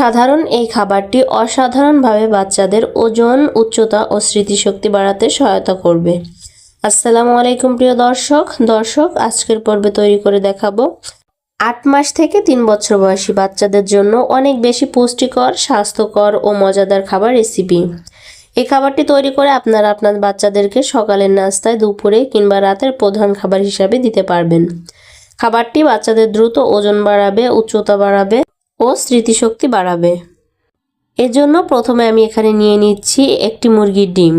সাধারণ এই খাবারটি অসাধারণভাবে বাচ্চাদের ওজন, উচ্চতা ও স্মৃতিশক্তি বাড়াতে সহায়তা করবে। আসসালামু আলাইকুম প্রিয় দর্শক। দর্শক, আজকের পর্বে তৈরি করে দেখাবো। আট মাস থেকে তিন বছর বয়সী বাচ্চাদের জন্য অনেক বেশি পুষ্টিকর, স্বাস্থ্যকর ও মজাদার খাবার রেসিপি। এই খাবারটি তৈরি করে আপনারা আপনার বাচ্চাদেরকে সকালের নাস্তায়, দুপুরে কিংবা রাতের প্রধান খাবার হিসাবে দিতে পারবেন। খাবারটি বাচ্চাদের দ্রুত ওজন বাড়াবে, উচ্চতা বাড়াবে ও স্মৃতিশক্তি বাড়াবে। এজন্য প্রথমে আমি এখানে নিয়ে নিচ্ছি একটি মুরগির ডিম।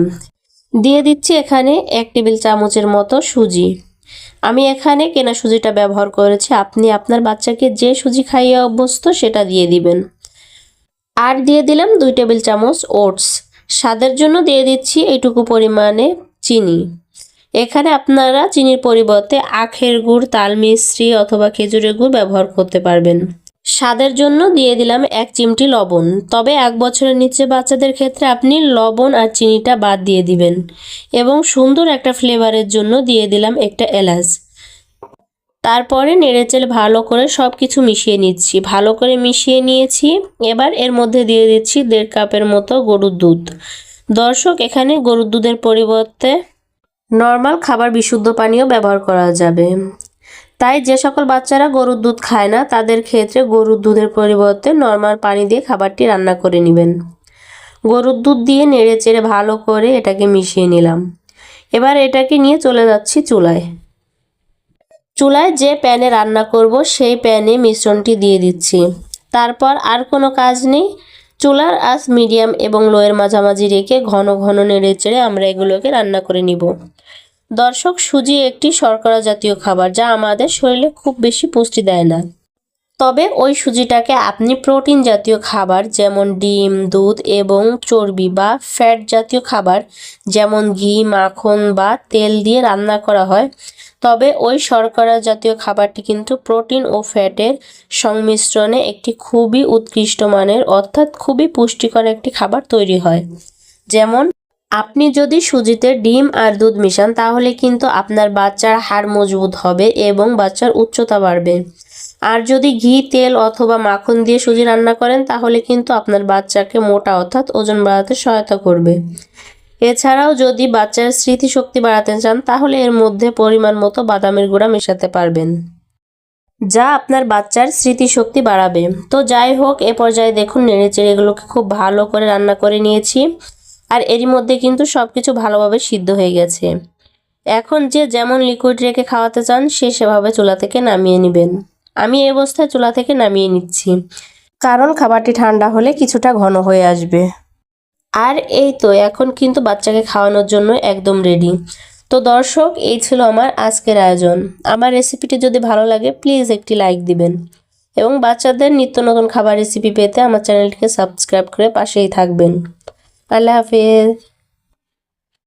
দিয়ে দিচ্ছি এখানে এক টেবিল চামচের মতো সুজি। আমি এখানে কেনা সুজিটা ব্যবহার করেছি। আপনি আপনার বাচ্চাকে যে সুজি খাইয়ে অভ্যস্ত সেটা দিয়ে দিবেন। আর দিয়ে দিলাম দুই টেবিল চামচ ওটস। স্বাদের জন্য দিয়ে দিচ্ছি এইটুকু পরিমাণে চিনি। এখানে আপনারা চিনির পরিবর্তে আখের গুড়, তাল মিশ্রি অথবা খেজুরের গুড় ব্যবহার করতে পারবেন। স্বাদের জন্য দিয়ে দিলাম এক চিমটি লবণ। তবে এক বছরের নিচে বাচ্চাদের ক্ষেত্রে আপনি লবণ আর চিনিটা বাদ দিয়ে দিবেন এবং সুন্দর একটা ফ্লেভারের জন্য দিয়ে দিলাম একটা এলাচ। তারপরে নেড়েচেল ভালো করে সব কিছু মিশিয়ে নিচ্ছি। ভালো করে মিশিয়ে নিয়েছি। এবার এর মধ্যে দিয়ে দিচ্ছি দেড় কাপের মতো গরুর দুধ। দর্শক, এখানে গরুর দুধের পরিবর্তে নর্মাল খাবার বিশুদ্ধ পানীয় ব্যবহার করা যাবে। তাই যে সকল বাচ্চারা গরুর দুধ খায় না, তাদের ক্ষেত্রে গরুর দুধের পরিবর্তে নর্মাল পানি দিয়ে খাবারটি রান্না করে নেবেন। গরুর দুধ দিয়ে নেড়ে চেড়ে ভালো করে এটাকে মিশিয়ে নিলাম। এবার এটাকে নিয়ে চলে যাচ্ছি চুলায়। চুলায় যে প্যানে রান্না করব, সেই প্যানে মিশ্রণটি দিয়ে দিচ্ছি। তারপর আর কোনো কাজ নেই। চুলার আঁচ মিডিয়াম এবং লোয়ের মাঝামাঝি রেখে ঘন ঘন নেড়ে চেড়ে আমরা এগুলোকে রান্না করে নিব। দর্শক, সুজি একটি শর্করা জাতীয় খাবার যা আমাদের শরীরে খুব বেশি পুষ্টি দেয় না। তবে ওই সুজিটাকে আপনি প্রোটিন জাতীয় খাবার যেমন ডিম, দুধ এবং চর্বি বা ফ্যাট জাতীয় খাবার যেমন ঘি, মাখন বা তেল দিয়ে রান্না করা হয়, তবে ওই শর্করা জাতীয় খাবারটি কিন্তু প্রোটিন ও ফ্যাটের সংমিশ্রণে একটি খুবই উৎকৃষ্ট মানের অর্থাৎ খুবই পুষ্টিকর একটি খাবার তৈরি হয়। যেমন আপনি যদি সুজিতে ডিম আর দুধ মিশান, তাহলে কিন্তু আপনার বাচ্চার হাড় মজবুত হবে এবং বাচ্চার উচ্চতা বাড়বে। আর যদি ঘি, তেল অথবা মাখন দিয়ে সুজি রান্না করেন, তাহলে কিন্তু আপনার বাচ্চাকে মোটা অর্থাৎ ওজন বাড়াতে সহায়তা করবে। এছাড়াও যদি বাচ্চার স্মৃতিশক্তি বাড়াতে চান, তাহলে এর মধ্যে পরিমাণ মতো বাদামের গুঁড়া মেশাতে পারবেন। যা আপনার বাচ্চার স্মৃতিশক্তি বাড়াবে। তো যাই হোক, এ পর্যায়ে দেখুন, নেড়েচেড়ে এগুলোকে খুব ভালো করে রান্না করে নিয়েছি। আর এরই মধ্যে কিন্তু সব কিছু ভালোভাবে সিদ্ধ হয়ে গেছে। এখন যে যেমন লিকুইড রেখে খাওয়াতে চান, সে সেভাবে চুলা থেকে নামিয়ে নেবেন। আমি এই অবস্থায় চুলা থেকে নামিয়ে নিচ্ছি। কারণ খাবারটি ঠান্ডা হলে কিছুটা ঘন হয়ে আসবে। আর এই তো, এখন কিন্তু বাচ্চাকে খাওয়ানোর জন্য একদম রেডি তো দর্শক, এই ছিল আমার আজকের আয়োজন। আমার রেসিপিটি যদি ভালো লাগে প্লিজ একটি লাইক দিবেন। এবং বাচ্চাদের নিত্য নতুন খাবার রেসিপি পেতে আমার চ্যানেলটিকে সাবস্ক্রাইব করে পাশেই থাকবেন। আল্লাহ হাফেজ